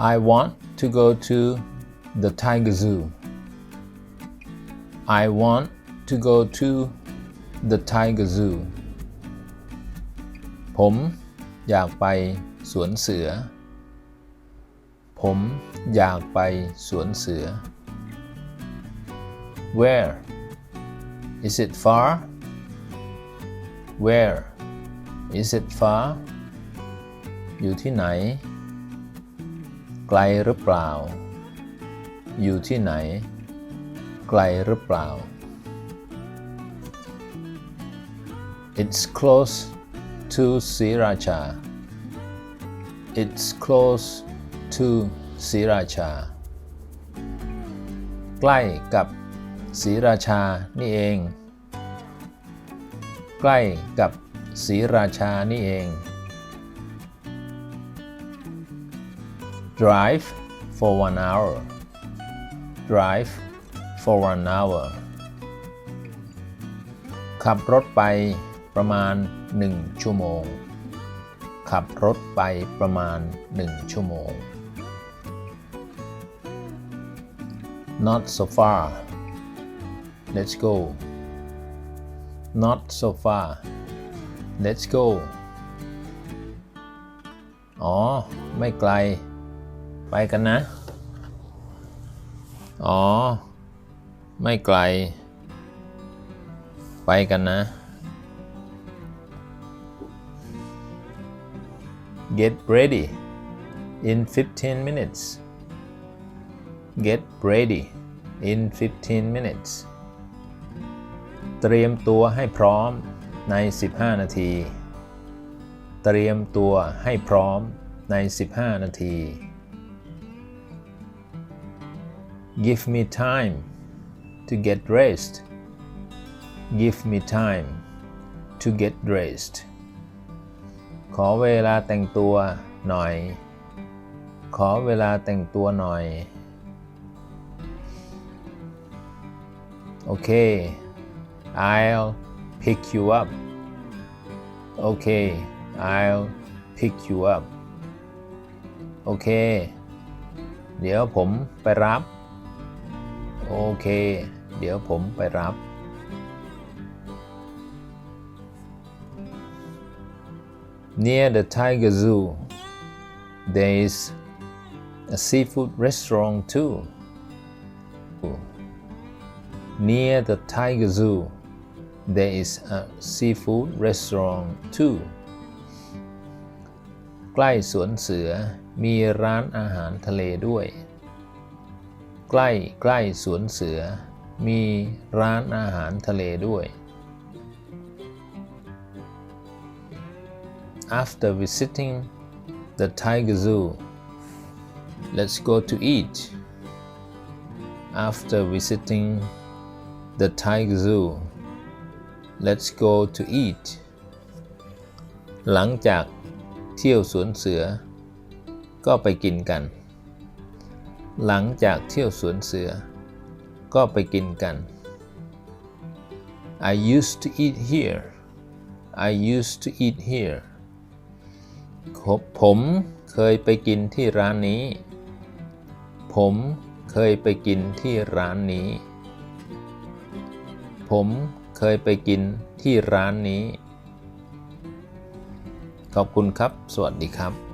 I want to go to the tiger zoo. I want to go to the tiger zoo. ผมอยากไปสวนเสือ ผมอยากไปสวนเสือ Where is it far Where is it far อยู่ที่ไหน ไกลหรือเปล่า อยู่ที่ไหน ไกลหรือเปล่า It's close to Sriracha It's close to Sriracha ใกล้กับศรีราชานี่เอง ใกล้กับศรีราชานี่เอง drive for one hour drive for one hour ขับรถไปประมาณ 1 ชั่วโมง ขับรถไปประมาณ 1 ชั่วโมง not so far let's go not so far let's go อ๋อ ไม่ไกล ไปกันนะ อ๋อ ไม่ไกล ไปกันนะ get ready in 15 minutes get ready in 15 minutes เตรียมตัวให้พร้อมใน 15 นาที เตรียมตัวให้พร้อมใน 15 นาที Give me time to get dressed Give me time to get dressed ขอเวลาแต่งตัวหน่อย ขอเวลาแต่งตัวหน่อย โอเค I'll pick you up Okay I'll pick you up โอเค เดี๋ยวผมไปรับ โอเค เดี๋ยวผมไปรับ Near the Tiger Zoo, there is a seafood restaurant too. Near the Tiger Zoo, there is a seafood restaurant too. ใกล้สวนเสือมีร้านอาหารทะเลด้วย ใกล้ใกล้สวนเสือ มีร้านอาหารทะเลด้วย After visiting the Tiger Zoo, let's go to eat. After visiting the Tiger Zoo, let's go to eat. หลังจากเที่ยวสวนเสือ ก็ไปกินกัน หลังจากเที่ยวสวนเสือ ก็ไปกินกัน I used to eat here I used to eat here ผมเคยไปกินที่ร้านนี้ ผมเคยไปกินที่ร้านนี้ ผมเคยไปกินที่ร้านนี้ ขอบคุณครับ สวัสดีครับ